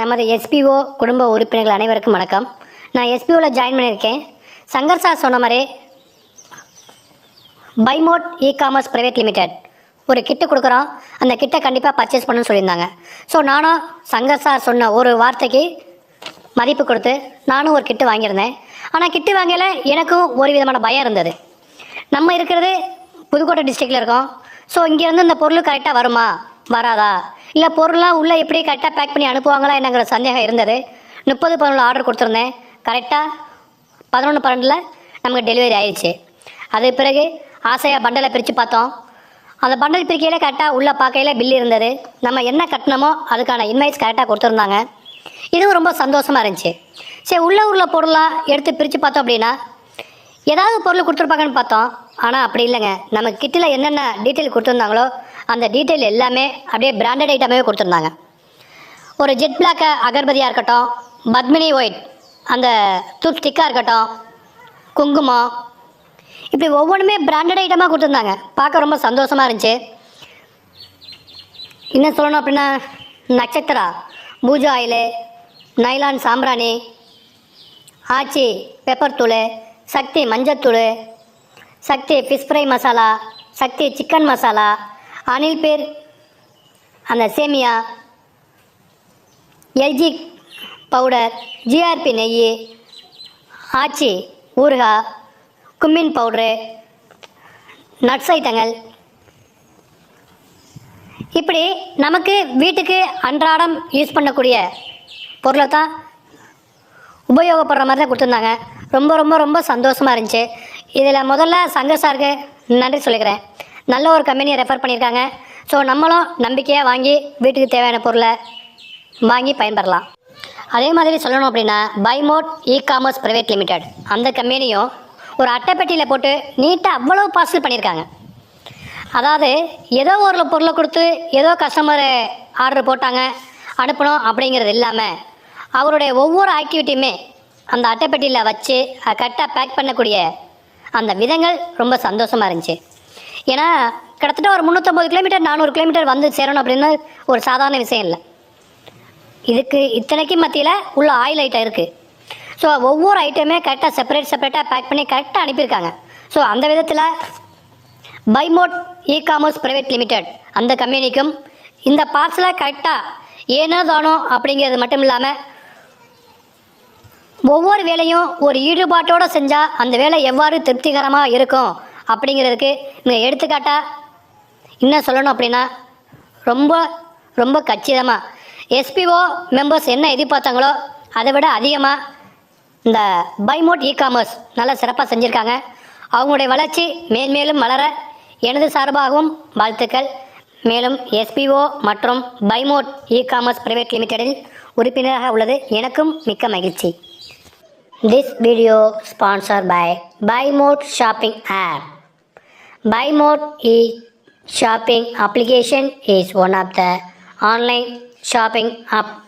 நமது எஸ்பிஓ குடும்ப உறுப்பினர்கள் அனைவருக்கும் வணக்கம். நான் எஸ்பிஓவில் ஜாயின் பண்ணியிருக்கேன். சங்கர் சார் சொன்ன மாதிரி பைமோட் இ காமர்ஸ் ப்ரைவேட் லிமிடெட் ஒரு கிட்டு கொடுக்குறோம். அந்த கிட்டை கண்டிப்பாக பர்ச்சேஸ் பண்ணணும்னு சொல்லியிருந்தாங்க. ஸோ நானும் சங்கர் சார் சொன்ன ஒரு வார்த்தைக்கு மதிப்பு கொடுத்து நானும் ஒரு கிட்டு வாங்கியிருந்தேன். ஆனால் கிட்டு வாங்கல எனக்கும் ஒரு விதமான பயம் இருந்தது. நம்ம இருக்கிறது புதுக்கோட்டை டிஸ்ட்ரிக்டில் இருக்கோம். ஸோ இங்கேருந்து இந்த பொருள் கரெக்டாக வருமா? வராதா? இல்லை பொருளாக உள்ளே எப்படி கரெக்டாக பேக் பண்ணி அனுப்புவாங்களா? என்னங்கிற சந்தேகம் இருந்தது. முப்பது பதினொன்று ஆர்டர் கொடுத்துருந்தேன். கரெக்டாக பதினொன்று பன்னெண்டில் நமக்கு டெலிவரி ஆயிடுச்சு அது பிறகு ஆசையாக பண்டலை பிரித்து பார்த்தோம். அந்த பண்டல் பிரிக்கையில் கரெக்டாக உள்ளே பார்க்கையில் பில் இருந்தது. நம்ம என்ன கட்டணமோ அதுக்கான இன்வைஸ் கரெக்டாக கொடுத்துருந்தாங்க. இதுவும் ரொம்ப சந்தோஷமாக இருந்துச்சு. சரி உள்ள உள்ள பொருளாக எடுத்து பிரித்து பார்த்தோம் அப்படின்னா ஏதாவது பொருள் கொடுத்துருப்பாங்கன்னு பார்த்தோம். ஆனால் அப்படி இல்லைங்க. நம்ம கிட்டில் என்னென்ன டீட்டெயில் கொடுத்துருந்தாங்களோ அந்த டீட்டெயில் எல்லாமே அப்படியே பிராண்டட் ஐட்டமாகவே கொடுத்துருந்தாங்க. ஒரு ஜெட் பிளாக் அகர்பதியாக இருக்கட்டும் பத்மினி ஒயிட் அந்த தூப் ஸ்டிக்காக இருக்கட்டும் குங்குமம் இப்படி ஒவ்வொன்றுமே பிராண்டட் ஐட்டமாக கொடுத்துருந்தாங்க. பார்க்க ரொம்ப சந்தோஷமாக இருந்துச்சு. என்ன சொல்லணும் அப்படின்னா நட்சத்திரா பூஜா ஆயிலு நைலான் சாம்பிராணி ஆச்சி பெப்பர் தூள் சக்தி மஞ்சத்தூள் Sakthi fish fry masala Sakthi chicken masala Anil பேர் அந்த சேமியா எல்ஜி பவுடர் ஜிஆர்பி நெய் ஆச்சி ஊறுகாய் கும்மின் பவுட்ரு நட்ஸ் ஐட்டங்கள். இப்படி நமக்கு வீட்டுக்கு அன்றாடம் யூஸ் பண்ணக்கூடிய பொருளை தான் உபயோகப்படுற மாதிரி தான் கொடுத்துருந்தாங்க. ரொம்ப ரொம்ப ரொம்ப சந்தோஷமாக இருந்துச்சு. இதில் முதல்ல சங்கர் சாருக்கு நன்றி சொல்லிக்கிறேன். நல்ல ஒரு கம்பெனியை ரெஃபர் பண்ணியிருக்காங்க. ஸோ நம்மளும் நம்பிக்கையாக வாங்கி வீட்டுக்கு தேவையான பொருளை வாங்கி பயன்பெறலாம். அதே மாதிரி சொல்லணும் அப்படின்னா பைமோட் இ காமர்ஸ் ப்ரைவேட் லிமிடெட் அந்த கம்பெனியும் ஒரு அட்டைப்பெட்டியில் போட்டு நீட்டாக அவ்வளோ பார்சல் பண்ணியிருக்காங்க. அதாவது ஏதோ ஒரு பொருளை கொடுத்து ஏதோ கஸ்டமர் ஆர்டர் போட்டாங்க அனுப்பணும் அப்படிங்கிறது இல்லாமல் அவருடைய ஒவ்வொரு ஆக்டிவிட்டியுமே அந்த அட்டைப்பெட்டியில் வச்சு கரெக்டாக பேக் பண்ணக்கூடிய அந்த விதங்கள் ரொம்ப சந்தோஷமாக இருந்துச்சு. ஏன்னா கிட்டத்தட்ட ஒரு முந்நூற்றம்பது கிலோமீட்டர் நானூறு கிலோமீட்டர் வந்து சேரணும் அப்படின்னு ஒரு சாதாரண விஷயம் இல்லை. இதுக்கு இத்தனைக்கும் மத்தியில் உள்ள ஆயில் ஐட்டம் இருக்குது ஸோ ஒவ்வொரு ஐட்டமே கரெக்டாக செப்பரேட் செப்பரேட்டாக பேக் பண்ணி கரெக்டாக அனுப்பியிருக்காங்க. ஸோ அந்த விதத்தில் பைமோட் இ காமர்ஸ் ப்ரைவேட் லிமிடெட் அந்த கம்பெனிக்கும் இந்த பார்சலை கரெக்டாக ஏனோ தானோ அப்படிங்கிறது மட்டும் இல்லாமல் ஒவ்வொரு வேலையும் ஒரு ஈடுபாட்டோடு செஞ்சால் அந்த வேலை எவ்வாறு திருப்திகரமாக இருக்கும் அப்படிங்கிறதுக்கு இங்கே எடுத்துக்காட்டாக என்ன சொல்லணும் அப்படின்னா ரொம்ப ரொம்ப கச்சிதமாக எஸ்பிஓ மெம்பர்ஸ் என்ன எதிர்பார்த்தாங்களோ அதை விட அதிகமாக இந்த பைமோட் இ காமர்ஸ் நல்லா சிறப்பாக செஞ்சுருக்காங்க. அவங்களுடைய வளர்ச்சி மேன்மேலும் வளர எனது சார்பாகவும் வாழ்த்துக்கள். மேலும் எஸ்பிஓ மற்றும் பைமோட் இ காமர்ஸ் பிரைவேட் லிமிடெடில் உறுப்பினராக உள்ளது. எனக்கும் மிக்க மகிழ்ச்சி. This video sponsor by buy mode shopping app. Buy Mode e-shopping application is one of the online shopping app